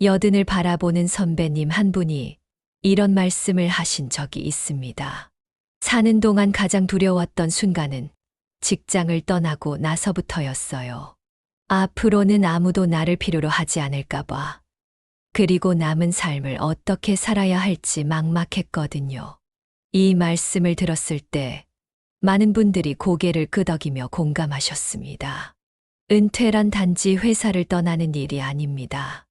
여든을 바라보는 선배님 한 분이 이런 말씀을 하신 적이 있습니다. 사는 동안 가장 두려웠던 순간은 직장을 떠나고 나서부터였어요. 앞으로는 아무도 나를 필요로 하지 않을까봐. 그리고 남은 삶을 어떻게 살아야 할지 막막했거든요. 이 말씀을 들었을 때 많은 분들이 고개를 끄덕이며 공감하셨습니다. 은퇴란 단지 회사를 떠나는 일이 아닙니다.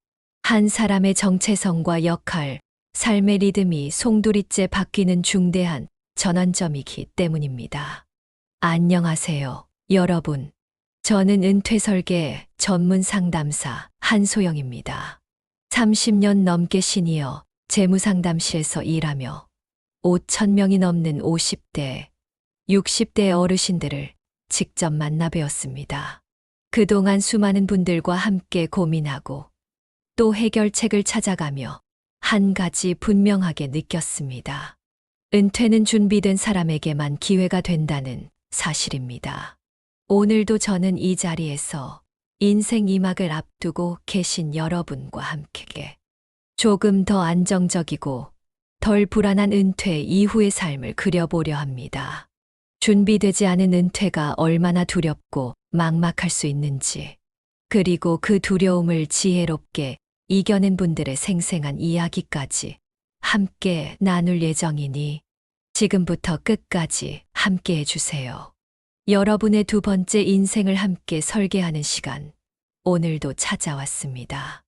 한 사람의 정체성과 역할, 삶의 리듬이 송두리째 바뀌는 중대한 전환점이기 때문입니다. 안녕하세요, 여러분. 저는 은퇴 설계 전문 상담사 한소영입니다. 30년 넘게 시니어 재무상담실에서 일하며 5천 명이 넘는 50대, 60대 어르신들을 직접 만나 배웠습니다. 그동안 수많은 분들과 함께 고민하고 또 해결책을 찾아가며 한 가지 분명하게 느꼈습니다. 은퇴는 준비된 사람에게만 기회가 된다는 사실입니다. 오늘도 저는 이 자리에서 인생 이막을 앞두고 계신 여러분과 함께 조금 더 안정적이고 덜 불안한 은퇴 이후의 삶을 그려보려 합니다. 준비되지 않은 은퇴가 얼마나 두렵고 막막할 수 있는지, 그리고 그 두려움을 지혜롭게 이겨낸 분들의 생생한 이야기까지 함께 나눌 예정이니 지금부터 끝까지 함께 해주세요. 여러분의 두 번째 인생을 함께 설계하는 시간, 오늘도 찾아왔습니다.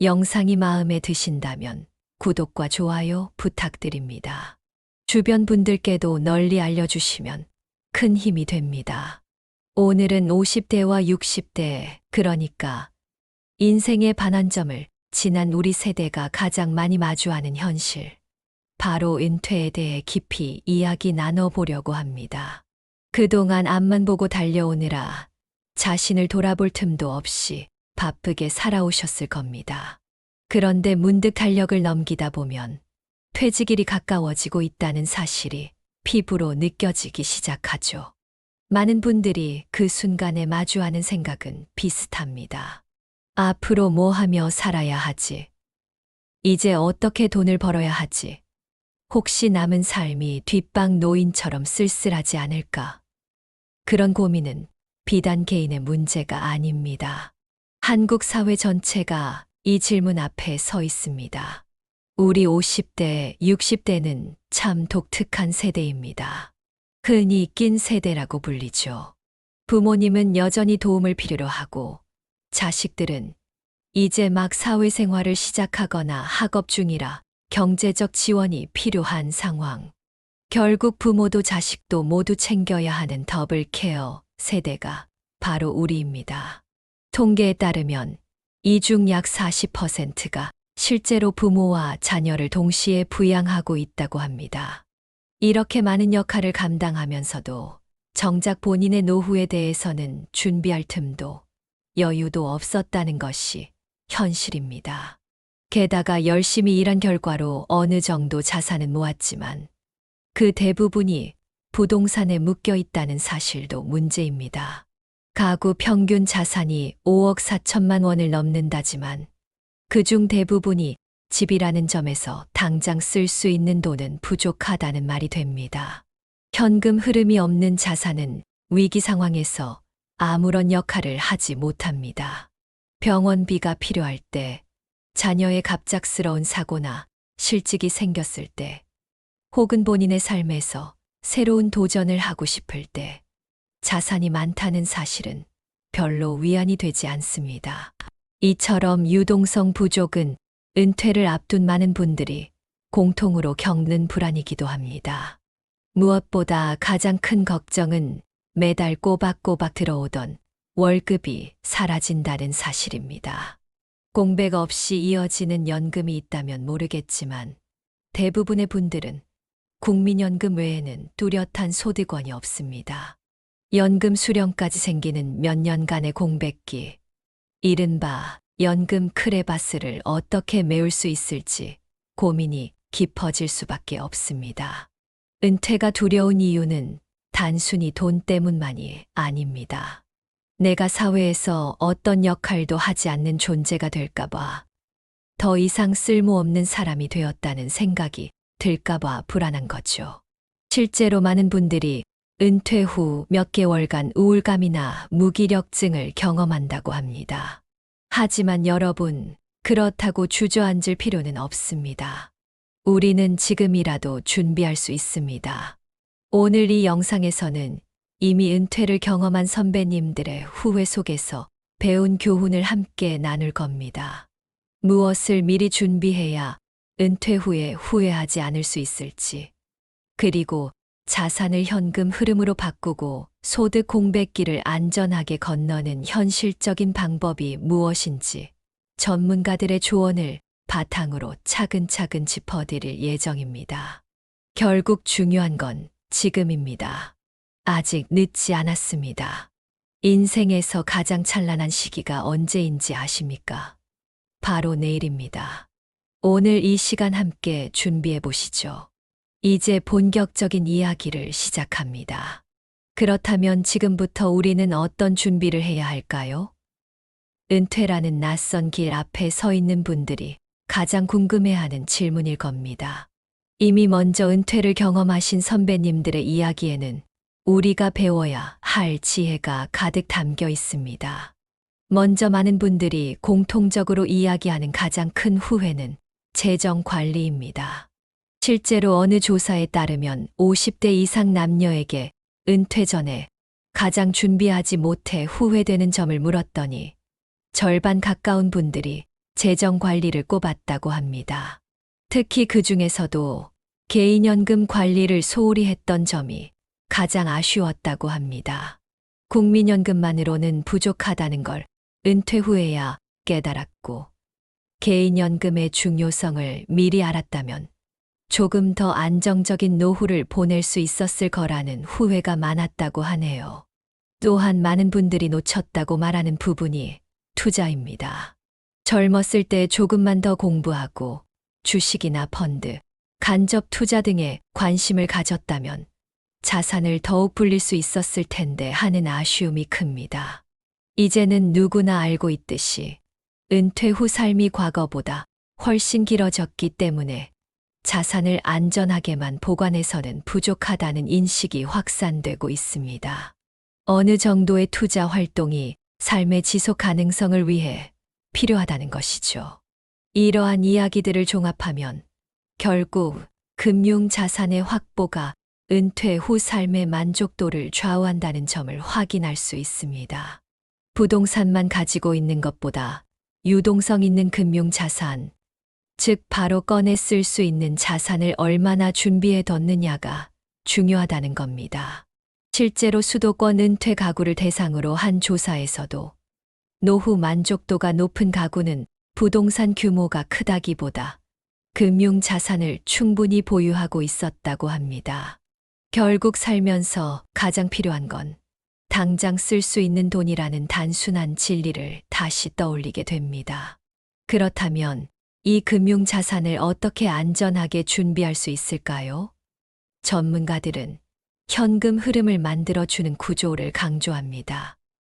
영상이 마음에 드신다면 구독과 좋아요 부탁드립니다. 주변 분들께도 널리 알려주시면 큰 힘이 됩니다. 오늘은 50대와 60대, 그러니까 인생의 반환점을 지난 우리 세대가 가장 많이 마주하는 현실, 바로 은퇴에 대해 깊이 이야기 나눠보려고 합니다. 그동안 앞만 보고 달려오느라 자신을 돌아볼 틈도 없이 바쁘게 살아오셨을 겁니다. 그런데 문득 달력을 넘기다 보면 퇴직일이 가까워지고 있다는 사실이 피부로 느껴지기 시작하죠. 많은 분들이 그 순간에 마주하는 생각은 비슷합니다. 앞으로 뭐 하며 살아야 하지? 이제 어떻게 돈을 벌어야 하지? 혹시 남은 삶이 뒷방 노인처럼 쓸쓸하지 않을까? 그런 고민은 비단 개인의 문제가 아닙니다. 한국 사회 전체가 이 질문 앞에 서 있습니다. 우리 50대, 60대는 참 독특한 세대입니다. 흔히 낀 세대라고 불리죠. 부모님은 여전히 도움을 필요로 하고, 자식들은 이제 막 사회생활을 시작하거나 학업 중이라 경제적 지원이 필요한 상황. 결국 부모도 자식도 모두 챙겨야 하는 더블 케어 세대가 바로 우리입니다. 통계에 따르면 이중 약 40%가 실제로 부모와 자녀를 동시에 부양하고 있다고 합니다. 이렇게 많은 역할을 감당하면서도 정작 본인의 노후에 대해서는 준비할 틈도 여유도 없었다는 것이 현실입니다. 게다가 열심히 일한 결과로 어느 정도 자산은 모았지만 그 대부분이 부동산에 묶여 있다는 사실도 문제입니다. 가구 평균 자산이 5억 4천만 원을 넘는다지만 그중 대부분이 집이라는 점에서 당장 쓸 수 있는 돈은 부족하다는 말이 됩니다. 현금 흐름이 없는 자산은 위기 상황에서 아무런 역할을 하지 못합니다. 병원비가 필요할 때, 자녀의 갑작스러운 사고나 실직이 생겼을 때, 혹은 본인의 삶에서 새로운 도전을 하고 싶을 때, 자산이 많다는 사실은 별로 위안이 되지 않습니다. 이처럼 유동성 부족은 은퇴를 앞둔 많은 분들이 공통으로 겪는 불안이기도 합니다. 무엇보다 가장 큰 걱정은 매달 꼬박꼬박 들어오던 월급이 사라진다는 사실입니다. 공백 없이 이어지는 연금이 있다면 모르겠지만 대부분의 분들은 국민연금 외에는 뚜렷한 소득원이 없습니다. 연금 수령까지 생기는 몇 년간의 공백기, 이른바 연금 크레바스를 어떻게 메울 수 있을지 고민이 깊어질 수밖에 없습니다. 은퇴가 두려운 이유는 단순히 돈 때문만이 아닙니다. 내가 사회에서 어떤 역할도 하지 않는 존재가 될까봐 더 이상 쓸모없는 사람이 되었다는 생각이 들까봐 불안한 거죠. 실제로 많은 분들이 은퇴 후 몇 개월간 우울감이나 무기력증을 경험한다고 합니다. 하지만 여러분, 그렇다고 주저앉을 필요는 없습니다. 우리는 지금이라도 준비할 수 있습니다. 오늘 이 영상에서는 이미 은퇴를 경험한 선배님들의 후회 속에서 배운 교훈을 함께 나눌 겁니다. 무엇을 미리 준비해야 은퇴 후에 후회하지 않을 수 있을지, 그리고 자산을 현금 흐름으로 바꾸고 소득 공백기를 안전하게 건너는 현실적인 방법이 무엇인지 전문가들의 조언을 바탕으로 차근차근 짚어드릴 예정입니다. 결국 중요한 건 지금입니다. 아직 늦지 않았습니다. 인생에서 가장 찬란한 시기가 언제인지 아십니까? 바로 내일입니다. 오늘 이 시간 함께 준비해 보시죠. 이제 본격적인 이야기를 시작합니다. 그렇다면 지금부터 우리는 어떤 준비를 해야 할까요? 은퇴라는 낯선 길 앞에 서 있는 분들이 가장 궁금해하는 질문일 겁니다. 이미 먼저 은퇴를 경험하신 선배님들의 이야기에는 우리가 배워야 할 지혜가 가득 담겨 있습니다. 먼저 많은 분들이 공통적으로 이야기하는 가장 큰 후회는 재정 관리입니다. 실제로 어느 조사에 따르면 50대 이상 남녀에게 은퇴 전에 가장 준비하지 못해 후회되는 점을 물었더니 절반 가까운 분들이 재정 관리를 꼽았다고 합니다. 특히 그 중에서도 개인연금 관리를 소홀히 했던 점이 가장 아쉬웠다고 합니다. 국민연금만으로는 부족하다는 걸 은퇴 후에야 깨달았고, 개인연금의 중요성을 미리 알았다면 조금 더 안정적인 노후를 보낼 수 있었을 거라는 후회가 많았다고 하네요. 또한 많은 분들이 놓쳤다고 말하는 부분이 투자입니다. 젊었을 때 조금만 더 공부하고 주식이나 펀드, 간접 투자 등에 관심을 가졌다면 자산을 더욱 불릴 수 있었을 텐데 하는 아쉬움이 큽니다. 이제는 누구나 알고 있듯이 은퇴 후 삶이 과거보다 훨씬 길어졌기 때문에 자산을 안전하게만 보관해서는 부족하다는 인식이 확산되고 있습니다. 어느 정도의 투자 활동이 삶의 지속 가능성을 위해 필요하다는 것이죠. 이러한 이야기들을 종합하면 결국 금융 자산의 확보가 은퇴 후 삶의 만족도를 좌우한다는 점을 확인할 수 있습니다. 부동산만 가지고 있는 것보다 유동성 있는 금융 자산, 즉 바로 꺼내 쓸 수 있는 자산을 얼마나 준비해 뒀느냐가 중요하다는 겁니다. 실제로 수도권 은퇴 가구를 대상으로 한 조사에서도 노후 만족도가 높은 가구는 부동산 규모가 크다기보다 금융 자산을 충분히 보유하고 있었다고 합니다. 결국 살면서 가장 필요한 건 당장 쓸 수 있는 돈이라는 단순한 진리를 다시 떠올리게 됩니다. 그렇다면 이 금융 자산을 어떻게 안전하게 준비할 수 있을까요? 전문가들은 현금 흐름을 만들어주는 구조를 강조합니다.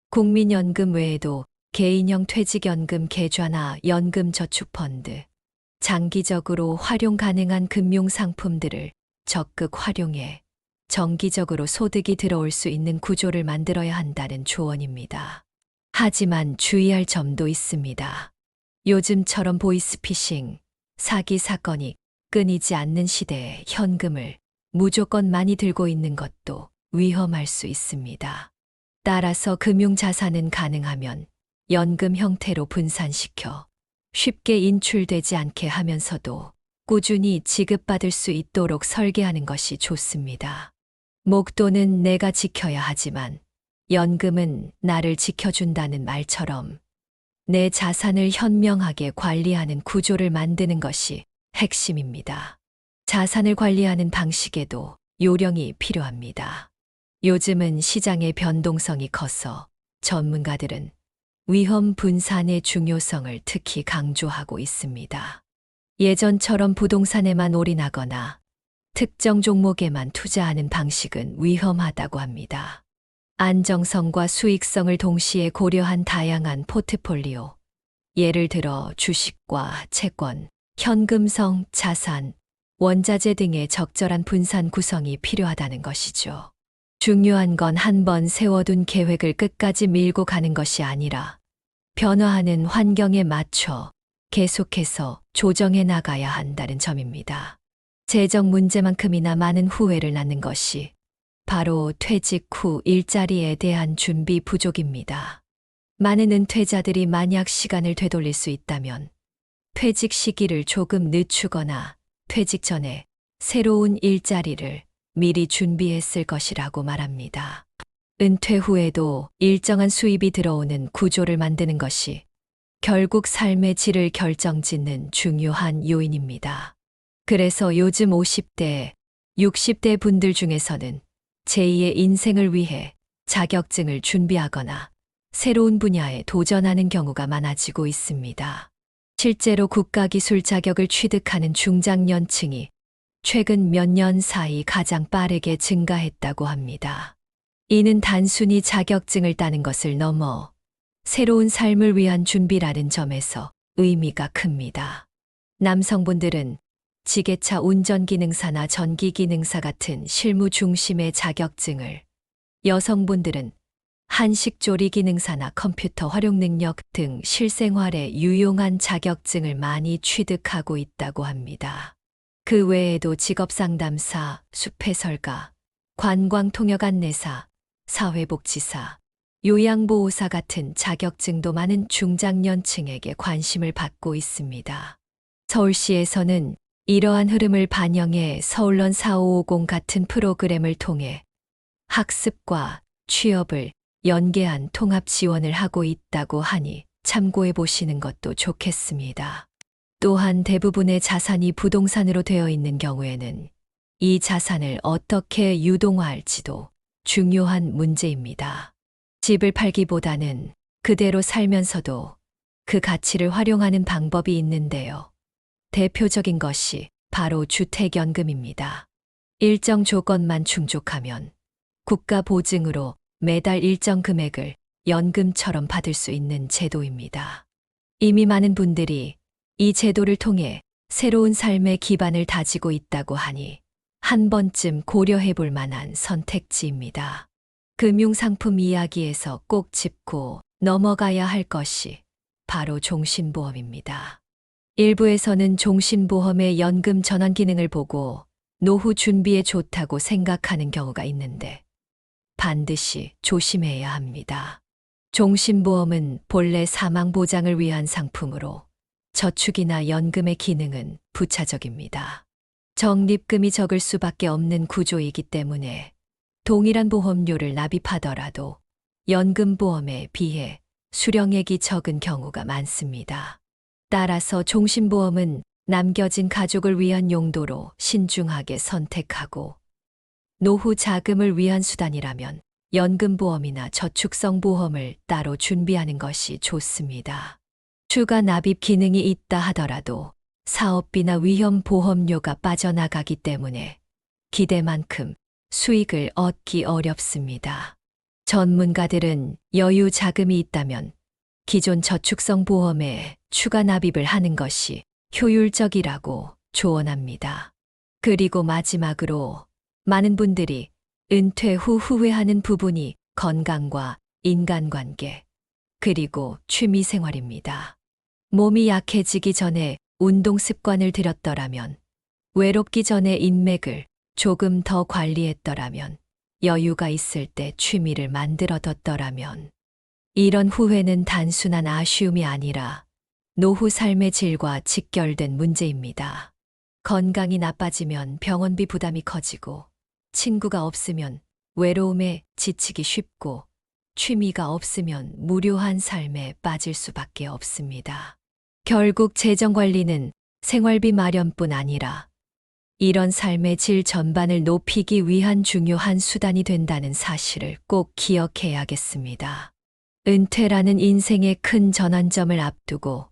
국민연금 외에도 개인형 퇴직연금 계좌나 연금저축펀드, 장기적으로 활용 가능한 금융상품들을 적극 활용해 정기적으로 소득이 들어올 수 있는 구조를 만들어야 한다는 조언입니다. 하지만 주의할 점도 있습니다. 요즘처럼 보이스피싱, 사기 사건이 끊이지 않는 시대에 현금을 무조건 많이 들고 있는 것도 위험할 수 있습니다. 따라서 금융자산은 가능하면 연금 형태로 분산시켜 쉽게 인출되지 않게 하면서도 꾸준히 지급받을 수 있도록 설계하는 것이 좋습니다. 목돈은 내가 지켜야 하지만 연금은 나를 지켜준다는 말처럼 내 자산을 현명하게 관리하는 구조를 만드는 것이 핵심입니다. 자산을 관리하는 방식에도 요령이 필요합니다. 요즘은 시장의 변동성이 커서 전문가들은 위험 분산의 중요성을 특히 강조하고 있습니다. 예전처럼 부동산에만 올인하거나 특정 종목에만 투자하는 방식은 위험하다고 합니다. 안정성과 수익성을 동시에 고려한 다양한 포트폴리오, 예를 들어 주식과 채권, 현금성, 자산, 원자재 등의 적절한 분산 구성이 필요하다는 것이죠. 중요한 건 한 번 세워둔 계획을 끝까지 밀고 가는 것이 아니라 변화하는 환경에 맞춰 계속해서 조정해 나가야 한다는 점입니다. 재정 문제만큼이나 많은 후회를 낳는 것이 바로 퇴직 후 일자리에 대한 준비 부족입니다. 많은 은퇴자들이 만약 시간을 되돌릴 수 있다면 퇴직 시기를 조금 늦추거나 퇴직 전에 새로운 일자리를 미리 준비했을 것이라고 말합니다. 은퇴 후에도 일정한 수입이 들어오는 구조를 만드는 것이 결국 삶의 질을 결정짓는 중요한 요인입니다. 그래서 요즘 50대, 60대 분들 중에서는 제2의 인생을 위해 자격증을 준비하거나 새로운 분야에 도전하는 경우가 많아지고 있습니다. 실제로 국가기술 자격을 취득하는 중장년층이 최근 몇 년 사이 가장 빠르게 증가했다고 합니다. 이는 단순히 자격증을 따는 것을 넘어 새로운 삶을 위한 준비라는 점에서 의미가 큽니다. 남성분들은 지게차 운전기능사나 전기기능사 같은 실무 중심의 자격증을, 여성분들은 한식조리 기능사나 컴퓨터 활용 능력 등 실생활에 유용한 자격증을 많이 취득하고 있다고 합니다. 그 외에도 직업상담사, 숲해설가, 관광통역 안내사, 사회복지사, 요양보호사 같은 자격증도 많은 중장년층에게 관심을 받고 있습니다. 서울시에서는 이러한 흐름을 반영해 서울런 4550 같은 프로그램을 통해 학습과 취업을 연계한 통합 지원을 하고 있다고 하니 참고해 보시는 것도 좋겠습니다. 또한 대부분의 자산이 부동산으로 되어 있는 경우에는 이 자산을 어떻게 유동화할지도 중요한 문제입니다. 집을 팔기보다는 그대로 살면서도 그 가치를 활용하는 방법이 있는데요. 대표적인 것이 바로 주택연금입니다. 일정 조건만 충족하면 국가 보증으로 매달 일정 금액을 연금처럼 받을 수 있는 제도입니다. 이미 많은 분들이 이 제도를 통해 새로운 삶의 기반을 다지고 있다고 하니 한 번쯤 고려해 볼 만한 선택지입니다. 금융상품 이야기에서 꼭 짚고 넘어가야 할 것이 바로 종신보험입니다. 일부에서는 종신보험의 연금 전환 기능을 보고 노후 준비에 좋다고 생각하는 경우가 있는데 반드시 조심해야 합니다. 종신보험은 본래 사망보장을 위한 상품으로 저축이나 연금의 기능은 부차적입니다. 적립금이 적을 수밖에 없는 구조이기 때문에 동일한 보험료를 납입하더라도 연금보험에 비해 수령액이 적은 경우가 많습니다. 따라서 종신보험은 남겨진 가족을 위한 용도로 신중하게 선택하고 노후 자금을 위한 수단이라면 연금보험이나 저축성 보험을 따로 준비하는 것이 좋습니다. 추가 납입 기능이 있다 하더라도 사업비나 위험 보험료가 빠져나가기 때문에 기대만큼 수익을 얻기 어렵습니다. 전문가들은 여유 자금이 있다면 기존 저축성 보험에 추가 납입을 하는 것이 효율적이라고 조언합니다. 그리고 마지막으로 많은 분들이 은퇴 후 후회하는 부분이 건강과 인간관계, 그리고 취미 생활입니다. 몸이 약해지기 전에 운동 습관을 들였더라면, 외롭기 전에 인맥을 조금 더 관리했더라면, 여유가 있을 때 취미를 만들어뒀더라면, 이런 후회는 단순한 아쉬움이 아니라 노후 삶의 질과 직결된 문제입니다. 건강이 나빠지면 병원비 부담이 커지고, 친구가 없으면 외로움에 지치기 쉽고 취미가 없으면 무료한 삶에 빠질 수밖에 없습니다. 결국 재정 관리는 생활비 마련뿐 아니라 이런 삶의 질 전반을 높이기 위한 중요한 수단이 된다는 사실을 꼭 기억해야겠습니다. 은퇴라는 인생의 큰 전환점을 앞두고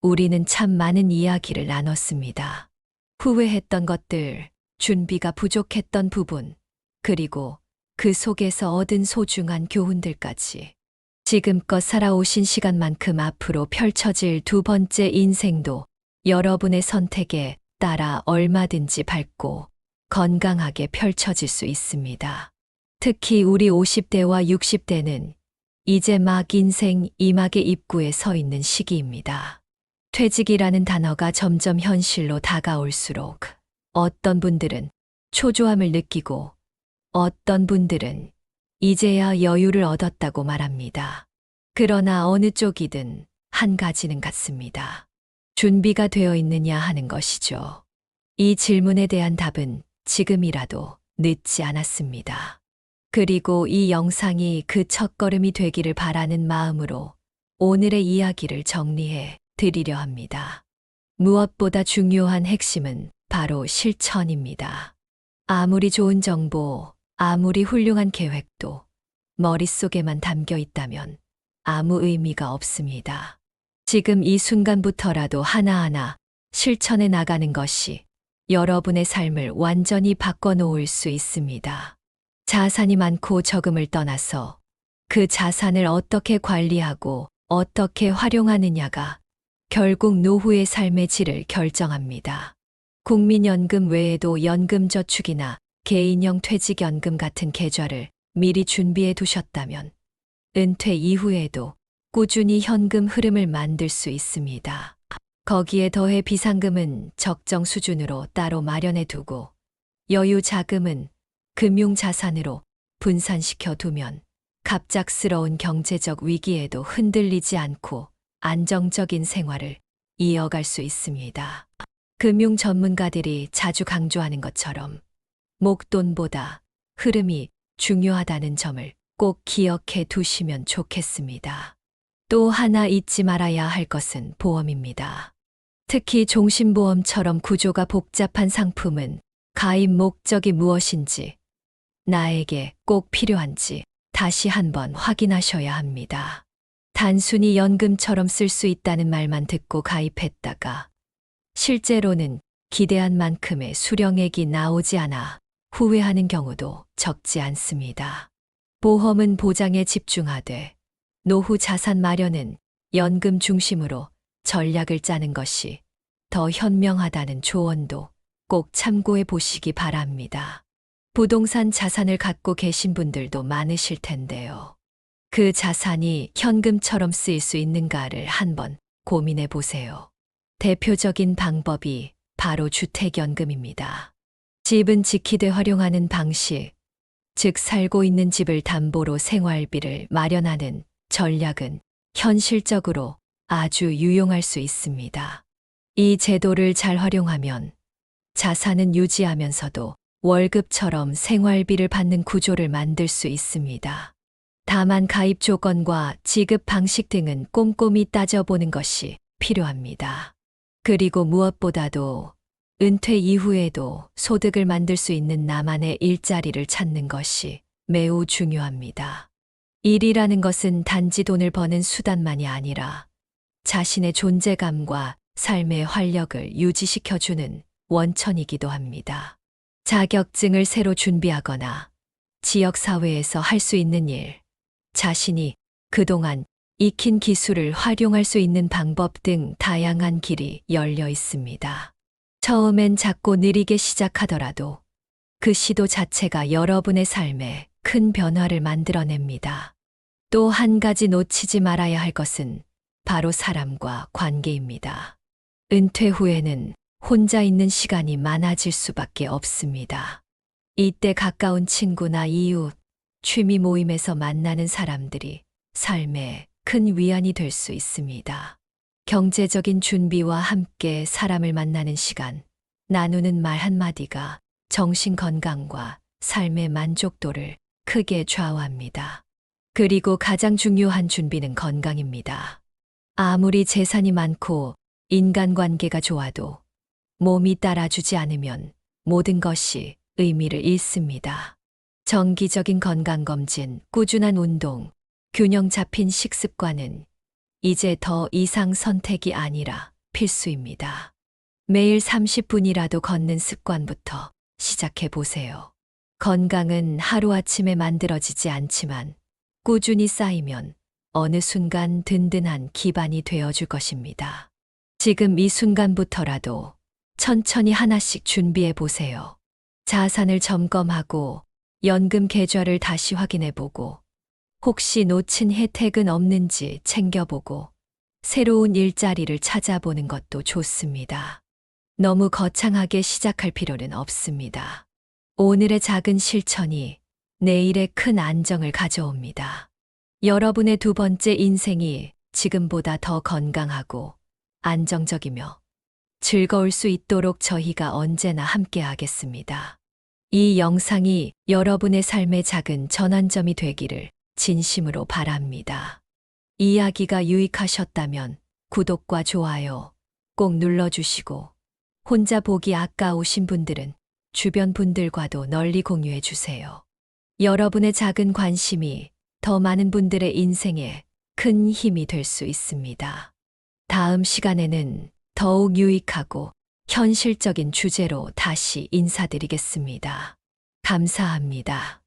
우리는 참 많은 이야기를 나눴습니다. 후회했던 것들, 준비가 부족했던 부분, 그리고 그 속에서 얻은 소중한 교훈들까지. 지금껏 살아오신 시간만큼 앞으로 펼쳐질 두 번째 인생도 여러분의 선택에 따라 얼마든지 밝고 건강하게 펼쳐질 수 있습니다. 특히 우리 50대와 60대는 이제 막 인생 이막의 입구에 서 있는 시기입니다. 퇴직이라는 단어가 점점 현실로 다가올수록 어떤 분들은 초조함을 느끼고 어떤 분들은 이제야 여유를 얻었다고 말합니다. 그러나 어느 쪽이든 한 가지는 같습니다. 준비가 되어 있느냐 하는 것이죠. 이 질문에 대한 답은 지금이라도 늦지 않았습니다. 그리고 이 영상이 그 첫걸음이 되기를 바라는 마음으로 오늘의 이야기를 정리해 드리려 합니다. 무엇보다 중요한 핵심은 바로 실천입니다. 아무리 좋은 정보, 아무리 훌륭한 계획도 머릿속에만 담겨 있다면 아무 의미가 없습니다. 지금 이 순간부터라도 하나하나 실천해 나가는 것이 여러분의 삶을 완전히 바꿔놓을 수 있습니다. 자산이 많고 적음을 떠나서 그 자산을 어떻게 관리하고 어떻게 활용하느냐가 결국 노후의 삶의 질을 결정합니다. 국민연금 외에도 연금저축이나 개인형 퇴직연금 같은 계좌를 미리 준비해 두셨다면 은퇴 이후에도 꾸준히 현금 흐름을 만들 수 있습니다. 거기에 더해 비상금은 적정 수준으로 따로 마련해 두고 여유 자금은 금융 자산으로 분산시켜 두면 갑작스러운 경제적 위기에도 흔들리지 않고 안정적인 생활을 이어갈 수 있습니다. 금융 전문가들이 자주 강조하는 것처럼 목돈보다 흐름이 중요하다는 점을 꼭 기억해 두시면 좋겠습니다. 또 하나 잊지 말아야 할 것은 보험입니다. 특히 종신보험처럼 구조가 복잡한 상품은 가입 목적이 무엇인지, 나에게 꼭 필요한지 다시 한번 확인하셔야 합니다. 단순히 연금처럼 쓸 수 있다는 말만 듣고 가입했다가 실제로는 기대한 만큼의 수령액이 나오지 않아 후회하는 경우도 적지 않습니다. 보험은 보장에 집중하되 노후 자산 마련은 연금 중심으로 전략을 짜는 것이 더 현명하다는 조언도 꼭 참고해 보시기 바랍니다. 부동산 자산을 갖고 계신 분들도 많으실 텐데요. 그 자산이 현금처럼 쓰일 수 있는가를 한번 고민해 보세요. 대표적인 방법이 바로 주택연금입니다. 집은 지키되 활용하는 방식, 즉 살고 있는 집을 담보로 생활비를 마련하는 전략은 현실적으로 아주 유용할 수 있습니다. 이 제도를 잘 활용하면 자산은 유지하면서도 월급처럼 생활비를 받는 구조를 만들 수 있습니다. 다만 가입 조건과 지급 방식 등은 꼼꼼히 따져보는 것이 필요합니다. 그리고 무엇보다도 은퇴 이후에도 소득을 만들 수 있는 나만의 일자리를 찾는 것이 매우 중요합니다. 일이라는 것은 단지 돈을 버는 수단만이 아니라 자신의 존재감과 삶의 활력을 유지시켜주는 원천이기도 합니다. 자격증을 새로 준비하거나 지역사회에서 할 수 있는 일, 자신이 그동안 익힌 기술을 활용할 수 있는 방법 등 다양한 길이 열려 있습니다. 처음엔 작고 느리게 시작하더라도 그 시도 자체가 여러분의 삶에 큰 변화를 만들어냅니다. 또 한 가지 놓치지 말아야 할 것은 바로 사람과 관계입니다. 은퇴 후에는 혼자 있는 시간이 많아질 수밖에 없습니다. 이때 가까운 친구나 이웃, 취미 모임에서 만나는 사람들이 삶에 큰 위안이 될 수 있습니다. 경제적인 준비와 함께 사람을 만나는 시간, 나누는 말 한마디가 정신 건강과 삶의 만족도를 크게 좌우합니다. 그리고 가장 중요한 준비는 건강입니다. 아무리 재산이 많고 인간관계가 좋아도 몸이 따라주지 않으면 모든 것이 의미를 잃습니다. 정기적인 건강검진, 꾸준한 운동, 균형 잡힌 식습관은 이제 더 이상 선택이 아니라 필수입니다. 매일 30분이라도 걷는 습관부터 시작해 보세요. 건강은 하루아침에 만들어지지 않지만 꾸준히 쌓이면 어느 순간 든든한 기반이 되어줄 것입니다. 지금 이 순간부터라도 천천히 하나씩 준비해 보세요. 자산을 점검하고 연금 계좌를 다시 확인해 보고 혹시 놓친 혜택은 없는지 챙겨보고 새로운 일자리를 찾아보는 것도 좋습니다. 너무 거창하게 시작할 필요는 없습니다. 오늘의 작은 실천이 내일의 큰 안정을 가져옵니다. 여러분의 두 번째 인생이 지금보다 더 건강하고 안정적이며 즐거울 수 있도록 저희가 언제나 함께 하겠습니다. 이 영상이 여러분의 삶의 작은 전환점이 되기를 진심으로 바랍니다. 이야기가 유익하셨다면 구독과 좋아요 꼭 눌러주시고 혼자 보기 아까우신 분들은 주변 분들과도 널리 공유해 주세요. 여러분의 작은 관심이 더 많은 분들의 인생에 큰 힘이 될 수 있습니다. 다음 시간에는 더욱 유익하고 현실적인 주제로 다시 인사드리겠습니다. 감사합니다.